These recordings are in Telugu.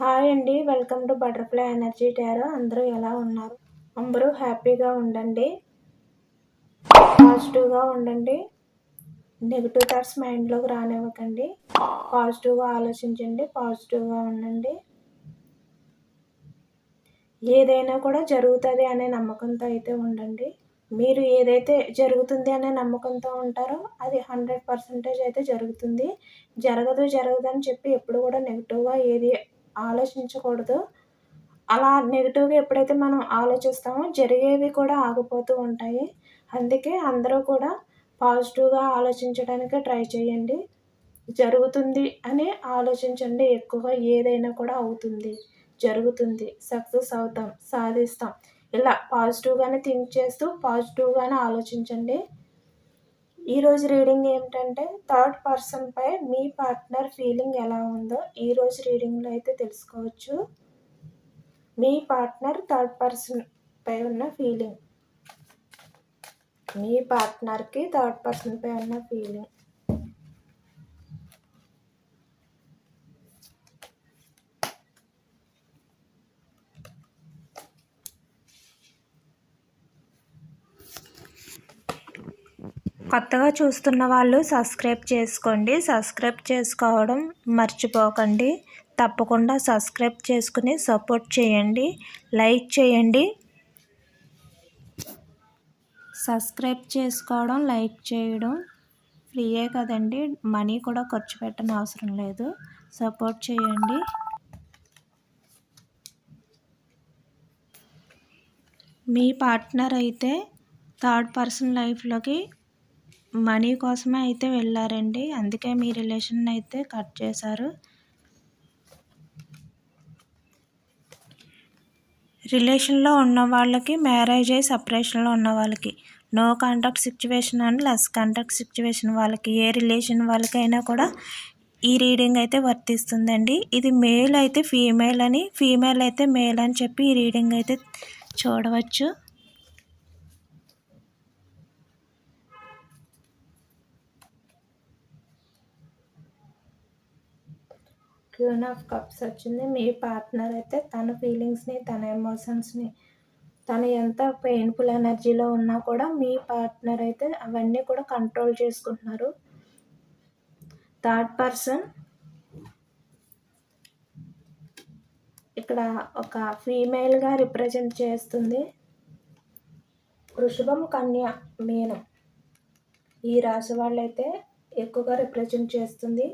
హాయ్ అండి. Welcome to butterfly energy tarot. అందరూ ఎలా ఉన్నారు? అందరూ హ్యాపీగా ఉండండి. పాజిటివ్గా ఉండండి. నెగిటివ్ థాట్స్ మైండ్లోకి రానివ్వకండి. పాజిటివ్గా ఆలోచించండి. పాజిటివ్గా ఉండండి. ఏదైనా కూడా జరుగుతుంది అనే నమ్మకంతో అయితే ఉండండి. మీరు ఏదైతే జరుగుతుంది అనే నమ్మకంతో ఉంటారో అది హండ్రెడ్ పర్సెంటేజ్ అయితే జరుగుతుంది. జరగదు జరగదు అని చెప్పి ఎప్పుడు కూడా నెగిటివ్గా ఏది ఆలోచించకూడదు. అలా నెగిటివ్గా ఎప్పుడైతే మనం ఆలోచిస్తామో జరిగేవి కూడా ఆగిపోతూ ఉంటాయి. అందుకే అందరూ కూడా పాజిటివ్గా ఆలోచించడానికి ట్రై చేయండి. జరుగుతుంది అని ఆలోచించండి. ఎక్కువగా ఏదైనా కూడా అవుతుంది. జరుగుతుంది. సక్సెస్ అవుతాం. సాధిస్తాం. ఇలా పాజిటివ్గానే థింక్ చేస్తూ పాజిటివ్గానే ఆలోచించండి. ఈరోజు రీడింగ్ ఏమిటంటే థర్డ్ పర్సన్పై మీ పార్ట్నర్ ఫీలింగ్ ఎలా ఉందో ఈరోజు రీడింగ్లో అయితే తెలుసుకోవచ్చు. మీ పార్ట్నర్ థర్డ్ పర్సన్పై ఉన్న ఫీలింగ్ మీ పార్ట్నర్కి థర్డ్ పర్సన్పై ఉన్న ఫీలింగ్ కొత్తగా చూస్తున్న వాళ్ళు సబ్స్క్రైబ్ చేసుకోండి. సబ్స్క్రైబ్ చేసుకోవడం మర్చిపోకండి. తప్పకుండా సబ్స్క్రైబ్ చేసుకుని సపోర్ట్ చేయండి. లైక్ చేయండి. సబ్స్క్రైబ్ చేసుకోవడం లైక్ చేయడం ఫ్రీయే కదండి. మనీ కూడా ఖర్చు పెట్టని అవసరం లేదు. సపోర్ట్ చేయండి. మీ పార్ట్నర్ అయితే థర్డ్ పర్సన్ లైఫ్లోకి మనీ కోసమే అయితే వెళ్ళారండి. అందుకే మీ రిలేషన్ అయితే కట్ చేశారు. రిలేషన్లో ఉన్న వాళ్ళకి మ్యారేజ్ అయ్యి సపరేషన్లో ఉన్న వాళ్ళకి no contact situation and less contact situation వాళ్ళకి ఏ రిలేషన్ వాళ్ళకైనా కూడా ఈ రీడింగ్ అయితే వర్తిస్తుందండి. ఇది మేల్ అయితే ఫీమేల్ అని ఫీమేల్ అయితే మేల్ అని చెప్పి ఈ రీడింగ్ అయితే చూడవచ్చు. క్యూన్ ఆఫ్ కప్స్ వచ్చింది. మీ పార్ట్నర్ అయితే తన ఫీలింగ్స్ని తన ఎమోషన్స్ని తను ఎంత పెయిన్ఫుల్ ఎనర్జీలో ఉన్నా కూడా మీ పార్ట్నర్ అయితే అవన్నీ కూడా కంట్రోల్ చేసుకుంటున్నారు. థర్డ్ పర్సన్ ఇక్కడ ఒక ఫీమేల్గా రిప్రజెంట్ చేస్తుంది. వృషభం కన్య మీనం. ఈ రాశి వాళ్ళైతే ఎక్కువగా రిప్రజెంట్ చేస్తుంది.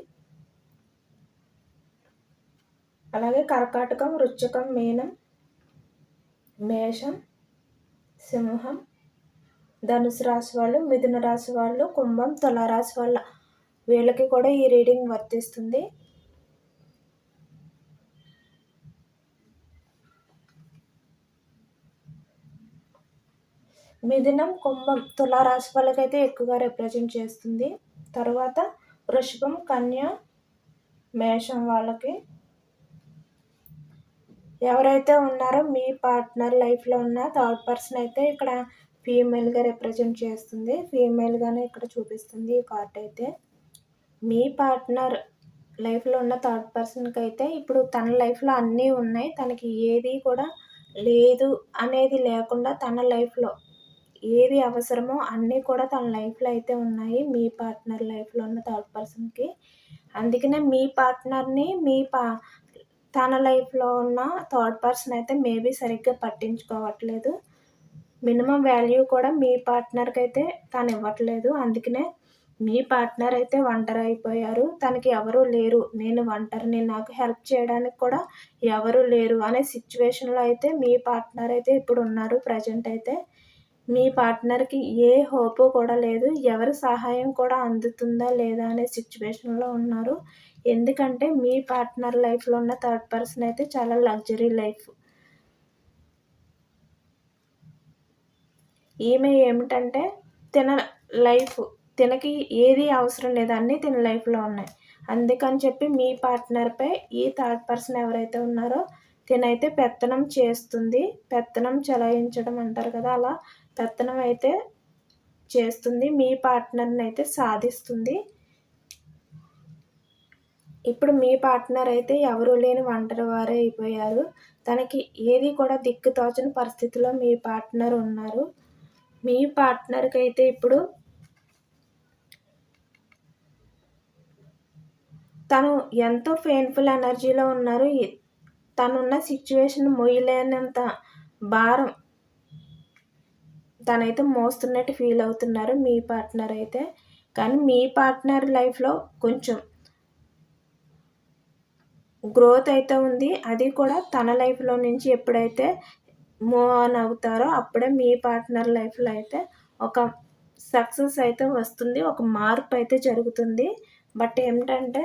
అలాగే కర్కాటకం వృశ్చికం మీనం మేషం సింహం ధనుసు రాశి వాళ్ళు మిథున రాశి వాళ్ళు కుంభం తులారాశి వాళ్ళ వీళ్ళకి కూడా ఈ రీడింగ్ వర్తిస్తుంది. మిథునం కుంభం తులారాశి వాళ్ళకైతే ఎక్కువగా రిప్రజెంట్ చేస్తుంది. తర్వాత వృషభం కన్య మేషం వాళ్ళకి ఎవరైతే ఉన్నారో మీ పార్ట్నర్ లైఫ్లో ఉన్న థర్డ్ పర్సన్ అయితే ఇక్కడ ఫీమేల్గా రిప్రజెంట్ చేస్తుంది. ఫీమేల్గానే ఇక్కడ చూపిస్తుంది ఈ కార్డ్ అయితే. మీ పార్ట్నర్ లైఫ్లో ఉన్న థర్డ్ పర్సన్కి అయితే ఇప్పుడు తన లైఫ్లో అన్నీ ఉన్నాయి. తనకి ఏది కూడా లేదు అనేది లేకుండా తన లైఫ్లో ఏది అవసరమో అన్నీ కూడా తన లైఫ్లో అయితే ఉన్నాయి మీ పార్ట్నర్ లైఫ్లో ఉన్న థర్డ్ పర్సన్కి అందుకనే మీ పార్ట్నర్ని మీ పా తన లైఫ్లో ఉన్న థర్డ్ పర్సన్ అయితే మేబీ సరిగ్గా పట్టించుకోవట్లేదు. మినిమం వాల్యూ కూడా మీ పార్ట్నర్కి అయితే తను ఇవ్వట్లేదు. అందుకనే మీ పార్ట్నర్ అయితే ఒంటరి అయిపోయారు. తనకి ఎవరు లేరు. నేను ఒంటరిని నాకు హెల్ప్ చేయడానికి కూడా ఎవరు లేరు అనే సిచ్యువేషన్లో అయితే మీ పార్ట్నర్ అయితే ఇప్పుడు ఉన్నారు ప్రజెంట్ అయితే. మీ పార్ట్నర్కి ఏ హోపు కూడా లేదు. ఎవరి సహాయం కూడా అందుతుందా లేదా అనే సిచ్యువేషన్లో ఉన్నారు. ఎందుకంటే మీ పార్ట్నర్ లైఫ్లో ఉన్న థర్డ్ పర్సన్ అయితే చాలా లగ్జరీ లైఫ్ ఈమె ఏమిటంటే తిన లైఫ్ తినకి ఏది అవసరం లేదు అన్నీ తిన లైఫ్లో ఉన్నాయి. అందుకని చెప్పి మీ పార్ట్నర్పై ఈ థర్డ్ పర్సన్ ఎవరైతే ఉన్నారో తినైతే పెత్తనం చేస్తుంది. పెత్తనం చలాయించడం అంటారు కదా అలా పెత్తనం అయితే చేస్తుంది. మీ పార్ట్నర్ని అయితే సాధిస్తుంది. ఇప్పుడు మీ పార్ట్నర్ అయితే ఎవరూ లేని ఒంటరి వారే అయిపోయారు. తనకి ఏది కూడా దిక్కు తోచని పరిస్థితిలో మీ పార్ట్నర్ ఉన్నారు. మీ పార్ట్నర్కి అయితే ఇప్పుడు తను ఎంతో పెయిన్ఫుల్ ఎనర్జీలో ఉన్నారు. తనున్న సిచ్యువేషన్ మొయ్యలేనంత భారం తనైతే మోస్తున్నట్టు ఫీల్ అవుతున్నారు మీ పార్ట్నర్ అయితే. కానీ మీ పార్ట్నర్ లైఫ్లో కొంచెం గ్రోత్ అయితే ఉంది. అది కూడా తన లైఫ్లో నుంచి ఎప్పుడైతే మూవ్ ఆన్ అవుతారో అప్పుడే మీ పార్ట్నర్ లైఫ్లో అయితే ఒక సక్సెస్ అయితే వస్తుంది. ఒక మార్పు అయితే జరుగుతుంది. బట్ ఏమిటంటే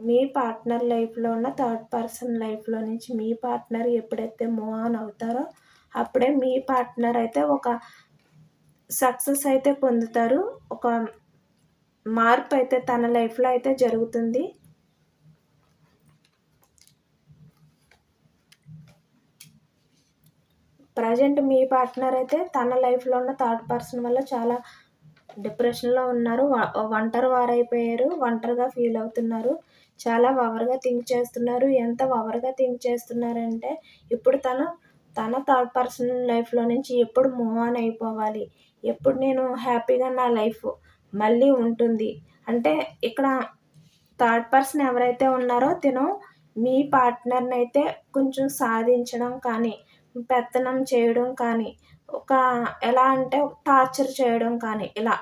మీ పార్ట్నర్ లైఫ్లో ఉన్న థర్డ్ పర్సన్ లైఫ్లో నుంచి మీ పార్ట్నర్ ఎప్పుడైతే మూవ్ ఆన్ అవుతారో అప్పుడే మీ పార్ట్నర్ అయితే ఒక సక్సెస్ అయితే పొందుతారు. ఒక మార్పు అయితే తన లైఫ్లో అయితే జరుగుతుంది. ప్రజెంట్ మీ పార్ట్నర్ అయితే తన లైఫ్లో ఉన్న థర్డ్ పర్సన్ వల్ల చాలా డిప్రెషన్లో ఉన్నారు. ఒంటరి వారైపోయారు. ఒంటరిగా ఫీల్ అవుతున్నారు. చాలా ఓవర్గా థింక్ చేస్తున్నారు. ఎంత ఓవర్గా థింక్ చేస్తున్నారంటే ఇప్పుడు తను తన థర్డ్ పర్సన్ లైఫ్లో నుంచి ఎప్పుడు మూవ్ ఆన్ అయిపోవాలి. ఎప్పుడు నేను హ్యాపీగా నా లైఫ్ మళ్ళీ ఉంటుంది. అంటే ఇక్కడ థర్డ్ పర్సన్ ఎవరైతే ఉన్నారో తిను మీ పార్ట్నర్ని అయితే కొంచెం సాధించడం కానీ పెత్తనం చేయడం కానీ ఒక ఎలా అంటే టార్చర్ చేయడం కానీ ఇలా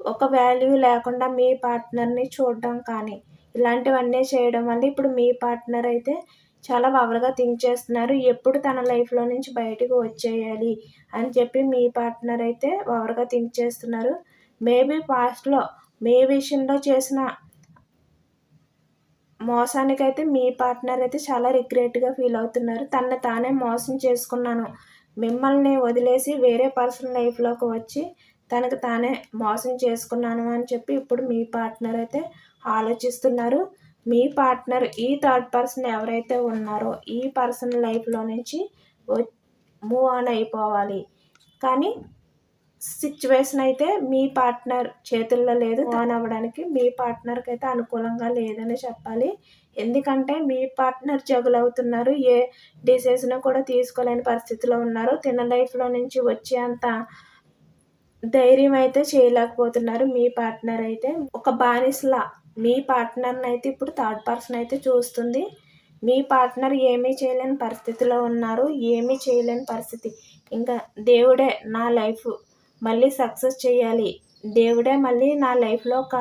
ఒక వాల్యూ లేకుండా మీ పార్ట్నర్ని చూడడం కానీ ఇలాంటివన్నీ చేయడం వల్ల ఇప్పుడు మీ పార్ట్నర్ అయితే చాలా ఓవర్గా థింక్ చేస్తున్నారు. ఎప్పుడు తన లైఫ్లో నుంచి బయటకు వచ్చేయాలి అని చెప్పి మీ పార్ట్నర్ అయితే ఓవర్గా థింక్ చేస్తున్నారు. మేబీ పాస్ట్లో మీ విషయంలో చేసిన మోసానికైతే మీ పార్ట్నర్ అయితే చాలా రిగ్రెట్గా ఫీల్ అవుతున్నారు. తనని తానే మోసం చేసుకున్నాను. మిమ్మల్ని వదిలేసి వేరే పర్సన్ లైఫ్లోకి వచ్చి తనకు తానే మోసం చేసుకున్నాను అని చెప్పి ఇప్పుడు మీ పార్ట్నర్ అయితే ఆలోచిస్తున్నారు. మీ పార్ట్నర్ ఈ థర్డ్ పర్సన్ ఎవరైతే ఉన్నారో ఈ పర్సన్ లైఫ్లో నుంచి మూవ్ ఆన్ అయిపోవాలి. కానీ సిచ్యువేషన్ అయితే మీ పార్ట్నర్ చేతుల్లో లేదు ఆన్ అవ్వడానికి మీ పార్ట్నర్కి అయితే అనుకూలంగా లేదని చెప్పాలి. ఎందుకంటే మీ పార్ట్నర్ జగులవుతున్నారు ఏ డిసిజన్ కూడా తీసుకోలేని పరిస్థితిలో ఉన్నారు. తిన లైఫ్లో నుంచి వచ్చేంత ధైర్యం అయితే చేయలేకపోతున్నారు మీ పార్ట్నర్ అయితే. ఒక బానిసలా మీ పార్ట్నర్ని అయితే ఇప్పుడు థర్డ్ పర్సన్ అయితే చూస్తుంది. మీ పార్ట్నర్ ఏమీ చేయలేని పరిస్థితిలో ఉన్నారు. ఏమీ చేయలేని పరిస్థితి. ఇంకా దేవుడే నా లైఫ్ మళ్ళీ సక్సెస్ చేయాలి. దేవుడే మళ్ళీ నా లైఫ్లో ఒక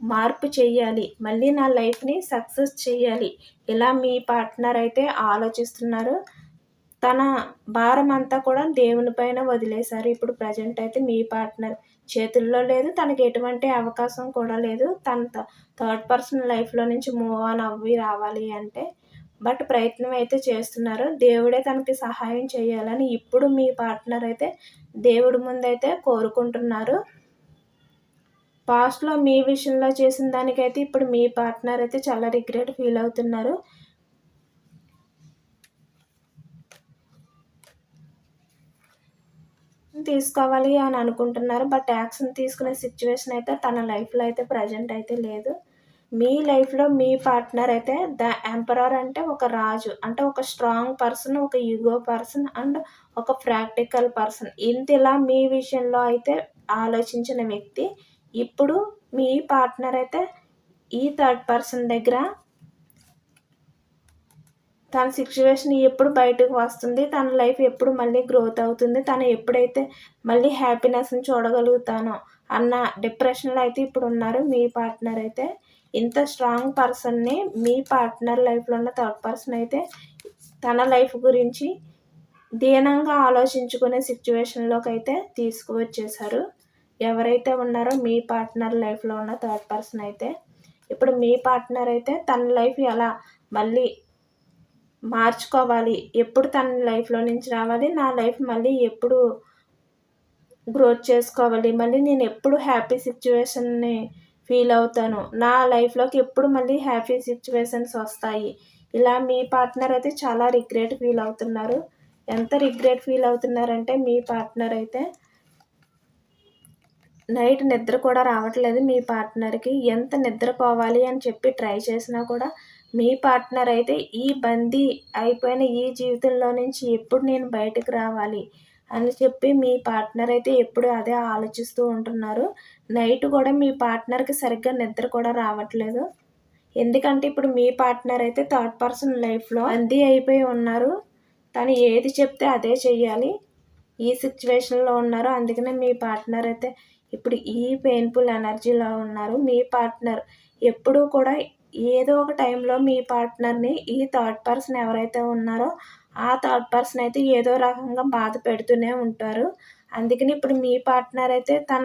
మార్పు చేయాలి. మళ్ళీ నా లైఫ్ని సక్సెస్ చేయాలి. ఇలా మీ పార్ట్నర్ అయితే ఆలోచిస్తున్నారు. తన భారం అంతా కూడా దేవుని పైన వదిలేశారు. ఇప్పుడు ప్రజెంట్ అయితే మీ పార్ట్నర్ చేతుల్లో లేదు తనకి ఎటువంటి అవకాశం కూడా లేదు. తన థర్డ్ పర్సన్ లైఫ్లో నుంచి మూవ్ ఆన్ అవ్వి రావాలి అంటే బట్ ప్రయత్నం అయితే చేస్తున్నారు. దేవుడే తనకి సహాయం చేయాలని ఇప్పుడు మీ పార్ట్నర్ అయితే దేవుడి ముందైతే కోరుకుంటున్నారు. పాస్ట్లో మీ విషయంలో చేసిన దానికైతే ఇప్పుడు మీ పార్ట్నర్ అయితే చాలా రిగ్రెట్ ఫీల్ అవుతున్నారు. తీసుకోవాలి అని అనుకుంటున్నారు. బట్ యాక్షన్ తీసుకునే సిచ్యువేషన్ అయితే తన లైఫ్లో అయితే ప్రజెంట్ అయితే లేదు. మీ లైఫ్లో మీ పార్ట్నర్ అయితే ద ఎంపరర్ అంటే ఒక రాజు అంటే ఒక స్ట్రాంగ్ పర్సన్ ఒక యుగో పర్సన్ అండ్ ఒక ప్రాక్టికల్ పర్సన్. ఇంతలా మీ విషయంలో అయితే ఆలోచించిన వ్యక్తి ఇప్పుడు మీ పార్ట్నర్ అయితే ఈ థర్డ్ పర్సన్ దగ్గర తన సిచ్యువేషన్ ఎప్పుడు బయటకు వస్తుంది తన లైఫ్ ఎప్పుడు మళ్ళీ గ్రోత్ అవుతుంది తను ఎప్పుడైతే మళ్ళీ హ్యాపీనెస్ని చూడగలుగుతానో అన్న డిప్రెషన్లో అయితే ఇప్పుడు ఉన్నారు. మీ పార్ట్నర్ అయితే ఇంత స్ట్రాంగ్ పర్సన్ని మీ పార్ట్నర్ లైఫ్లో ఉన్న థర్డ్ పర్సన్ అయితే తన లైఫ్ గురించి దీనంగా ఆలోచించుకునే సిచ్యువేషన్లోకి అయితే తీసుకువచ్చేసారు ఎవరైతే ఉన్నారో మీ పార్ట్నర్ లైఫ్లో ఉన్న థర్డ్ పర్సన్ అయితే ఇప్పుడు మీ పార్ట్నర్ అయితే తన లైఫ్ ఎలా మళ్ళీ మార్చుకోవాలి. ఎప్పుడు తన లైఫ్లో నుంచి రావాలి నా లైఫ్ మళ్ళీ ఎప్పుడు గ్రోత్ చేసుకోవాలి మళ్ళీ నేను ఎప్పుడు హ్యాపీ సిచ్యువేషన్ని ఫీల్ అవుతాను నా లైఫ్లోకి ఎప్పుడు మళ్ళీ హ్యాపీ సిచ్యువేషన్స్ వస్తాయి. ఇలా మీ పార్ట్నర్ అయితే చాలా రిగ్రెట్ ఫీల్ అవుతున్నారు. ఎంత రిగ్రెట్ ఫీల్ అవుతున్నారంటే మీ పార్ట్నర్ అయితే నైట్ నిద్ర కూడా రావట్లేదు మీ పార్ట్నర్కి. ఎంత నిద్రపోవాలి అని చెప్పి ట్రై చేసినా కూడా మీ పార్ట్నర్ అయితే ఈ బందీ అయిపోయిన ఈ జీవితంలో నుంచి ఎప్పుడు నేను బయటకు రావాలి అని చెప్పి మీ పార్ట్నర్ అయితే ఎప్పుడు అదే ఆలోచిస్తూ ఉంటున్నారు. నైట్ కూడా మీ పార్ట్నర్కి సరిగ్గా నిద్ర కూడా రావట్లేదు. ఎందుకంటే ఇప్పుడు మీ పార్ట్నర్ అయితే థర్డ్ పర్సన్ లైఫ్లో బందీ అయిపోయి ఉన్నారు. తను ఏది చెప్తే అదే చెయ్యాలి. ఈ సిచ్యువేషన్లో ఉన్నారు. అందుకనే మీ పార్ట్నర్ అయితే ఇప్పుడు ఈ పెయిన్ఫుల్ ఎనర్జీలో ఉన్నారు. మీ పార్ట్నర్ ఎప్పుడూ కూడా ఏదో ఒక టైంలో మీ పార్ట్నర్ని ఈ థర్డ్ పర్సన్ ఎవరైతే ఉన్నారో ఆ థర్డ్ పర్సన్ అయితే ఏదో రకంగా బాధ పెడుతూనే ఉంటారు. అందుకని ఇప్పుడు మీ పార్ట్నర్ అయితే తన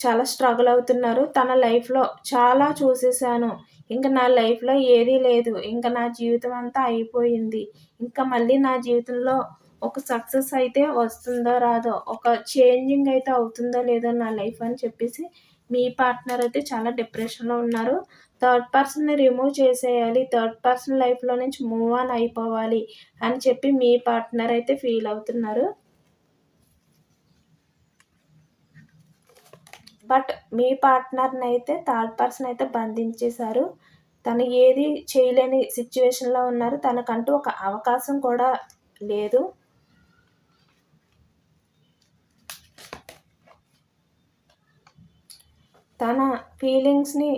చాలా స్ట్రగుల్ అవుతున్నారు. తన లైఫ్లో చాలా చూసేసాను ఇంకా నా లైఫ్లో ఏదీ లేదు. ఇంకా నా జీవితం అంతా అయిపోయింది. ఇంకా మళ్ళీ నా జీవితంలో ఒక సక్సెస్ అయితే వస్తుందో రాదో ఒక చేంజింగ్ అయితే అవుతుందో లేదో నా లైఫ్ అని చెప్పేసి మీ పార్ట్నర్ అయితే చాలా డిప్రెషన్లో ఉన్నారు. థర్డ్ పర్సన్ని రిమూవ్ చేసేయాలి. థర్డ్ పర్సన్ లైఫ్లో నుంచి మూవ్ ఆన్ అయిపోవాలి అని చెప్పి మీ పార్ట్నర్ అయితే ఫీల్ అవుతున్నారు. బట్ మీ పార్ట్నర్ని అయితే థర్డ్ పర్సన్ అయితే బంధించేశారు. తను ఏది చేయలేని సిచ్యువేషన్లో ఉన్నారు. తనకంటూ ఒక అవకాశం కూడా లేదు. తన ఫీలింగ్స్ని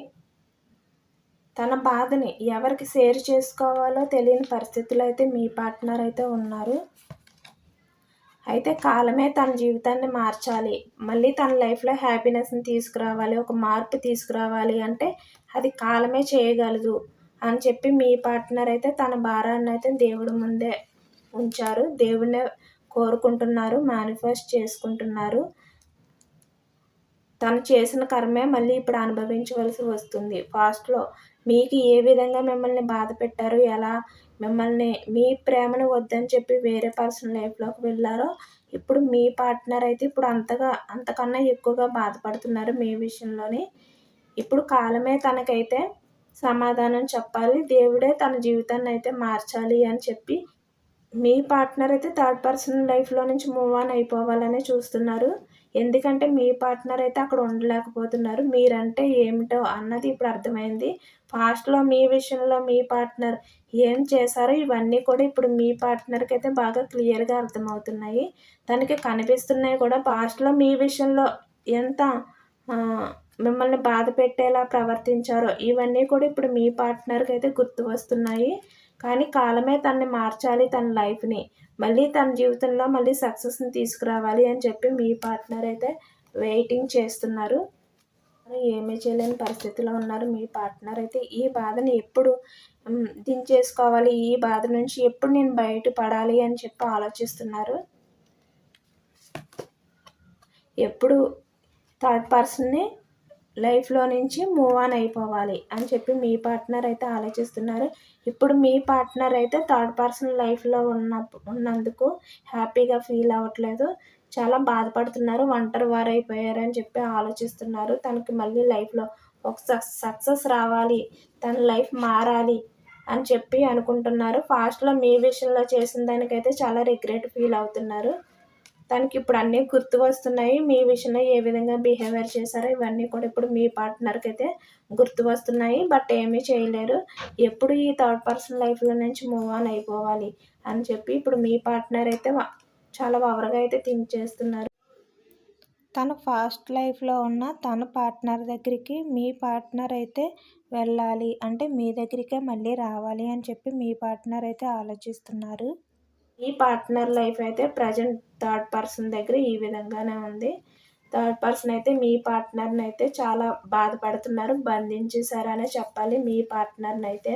తన బాధని ఎవరికి షేర్ చేసుకోవాలో తెలియని పరిస్థితులు అయితే మీ పార్ట్నర్ అయితే ఉన్నారు. అయితే కాలమే తన జీవితాన్ని మార్చాలి. మళ్ళీ తన లైఫ్లో హ్యాపీనెస్ని తీసుకురావాలి ఒక మార్పు తీసుకురావాలి అంటే అది కాలమే చేయగలదు అని చెప్పి మీ పార్ట్నర్ అయితే తన భారాన్ని అయితే దేవుడి ముందే ఉంచారు. దేవుడినే కోరుకుంటున్నారు మేనిఫెస్ట్ చేసుకుంటున్నారు. తను చేసిన కర్మే మళ్ళీ ఇప్పుడు అనుభవించవలసి వస్తుంది. ఫాస్ట్లో మీకు ఏ విధంగా మిమ్మల్ని బాధ పెట్టారు ఎలా మిమ్మల్ని మీ ప్రేమను వద్దని చెప్పి వేరే పర్సన్ లైఫ్లోకి వెళ్ళారో ఇప్పుడు మీ పార్ట్నర్ అయితే ఇప్పుడు అంతగా అంతకన్నా ఎక్కువగా బాధపడుతున్నారు మీ విషయంలోని. ఇప్పుడు కాలమే తనకైతే సమాధానం చెప్పాలి. దేవుడే తన జీవితాన్ని అయితే మార్చాలి అని చెప్పి మీ పార్ట్నర్ అయితే థర్డ్ పర్సన్ లైఫ్లో నుంచి మూవ్ ఆన్ అయిపోవాలని చూస్తున్నారు. ఎందుకంటే మీ పార్ట్నర్ అయితే అక్కడ ఉండలేకపోతున్నారు. మీరంటే ఏమిటో అన్నది ఇప్పుడు అర్థమైంది. ఫాస్ట్లో మీ విషయంలో మీ పార్ట్నర్ ఏం చేశారో ఇవన్నీ కూడా ఇప్పుడు మీ పార్ట్నర్కి అయితే బాగా క్లియర్గా అర్థమవుతున్నాయి. దానికి కనిపిస్తున్నాయి కూడా. పాస్ట్లో మీ విషయంలో ఎంత మిమ్మల్ని బాధ పెట్టేలా ప్రవర్తించారో ఇవన్నీ కూడా ఇప్పుడు మీ పార్ట్నర్కి అయితే గుర్తు వస్తున్నాయి. కానీ కాలమే తనని మార్చాలి తన లైఫ్ని. మళ్ళీ తన జీవితంలో మళ్ళీ సక్సెస్ని తీసుకురావాలి అని చెప్పి మీ పార్ట్నర్ అయితే వెయిటింగ్ చేస్తున్నారు. ఏమీ చేయలేని పరిస్థితిలో ఉన్నారు. మీ పార్ట్నర్ అయితే ఈ బాధని ఎప్పుడు దించేసుకోవాలి? ఈ బాధ నుంచి ఎప్పుడు నేను బయటపడాలి అని చెప్పి ఆలోచిస్తున్నారు. ఎప్పుడు థర్డ్ పర్సన్ని లైఫ్లో నుంచి మూవ్ ఆన్ అయిపోవాలి అని చెప్పి మీ పార్ట్నర్ అయితే ఆలోచిస్తున్నారు. ఇప్పుడు మీ పార్ట్నర్ అయితే థర్డ్ పర్సన్ లైఫ్లో ఉన్న ఉన్నందుకు హ్యాపీగా ఫీల్ అవ్వట్లేదు. చాలా బాధపడుతున్నారు ఒంటరి వారైపోయారని చెప్పి ఆలోచిస్తున్నారు. తనకి మళ్ళీ లైఫ్లో ఒక సక్సెస్ రావాలి తన లైఫ్ మారాలి అని చెప్పి అనుకుంటున్నారు. ఫాస్ట్లో మీ విషయంలో చేసిన దానికైతే చాలా రిగ్రెట్ ఫీల్ అవుతున్నారు. తనకి ఇప్పుడు అన్నీ గుర్తు వస్తున్నాయి. మీ విషయంలో ఏ విధంగా బిహేవియర్ చేశారో ఇవన్నీ కూడా ఇప్పుడు మీ పార్ట్నర్కి అయితే గుర్తు వస్తున్నాయి. బట్ ఏమీ చేయలేరు. ఎప్పుడు ఈ థర్డ్ పర్సన్ లైఫ్లో నుంచి మూవ్ ఆన్ అయిపోవాలి అని చెప్పి ఇప్పుడు మీ పార్ట్నర్ అయితే చాలా ఓవర్గా అయితే థింక్ చేస్తున్నారు. తన ఫాస్ట్ లైఫ్లో ఉన్న తన పార్ట్నర్ దగ్గరికి మీ పార్ట్నర్ అయితే వెళ్ళాలి. అంటే మీ దగ్గరికే మళ్ళీ రావాలి అని చెప్పి మీ పార్ట్నర్ అయితే ఆలోచిస్తున్నారు. ఈ పార్ట్నర్ లైఫ్ అయితే ప్రజెంట్ థర్డ్ పర్సన్ దగ్గర ఈ విధంగానే ఉంది. థర్డ్ పర్సన్ అయితే మీ పార్ట్నర్ని అయితే చాలా బాధపడుతున్నారు బంధించేశారనే చెప్పాలి. మీ పార్ట్నర్ని అయితే.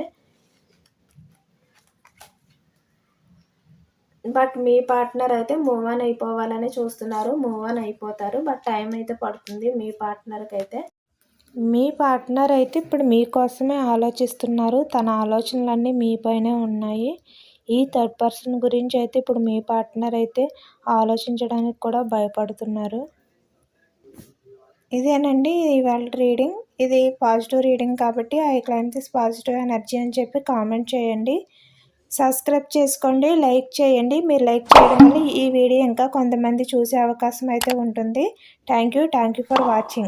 బట్ మీ పార్ట్నర్ అయితే మూవ్ ఆన్ అయిపోవాలని చూస్తున్నారు మూవ్ ఆన్ అయిపోతారు. బట్ టైం అయితే పడుతుంది మీ పార్ట్నర్కి అయితే. మీ పార్ట్నర్ అయితే ఇప్పుడు మీకోసమే ఆలోచిస్తున్నారు. తన ఆలోచనలన్నీ మీపైనే ఉన్నాయి. ఈ థర్డ్ పర్సన్ గురించి అయితే ఇప్పుడు మీ పార్ట్నర్ అయితే ఆలోచించడానికి కూడా భయపడుతున్నారు. ఇదేనండి ఇవాళ రీడింగ్ ఇది పాజిటివ్ రీడింగ్ కాబట్టి I claim this positive energy అని చెప్పి కామెంట్ చేయండి. సబ్స్క్రైబ్ చేసుకోండి లైక్ చేయండి. మీరు లైక్ చేయడం వల్ల ఈ వీడియో ఇంకా కొంతమంది చూసే అవకాశం అయితే ఉంటుంది. Thank you thank you for watching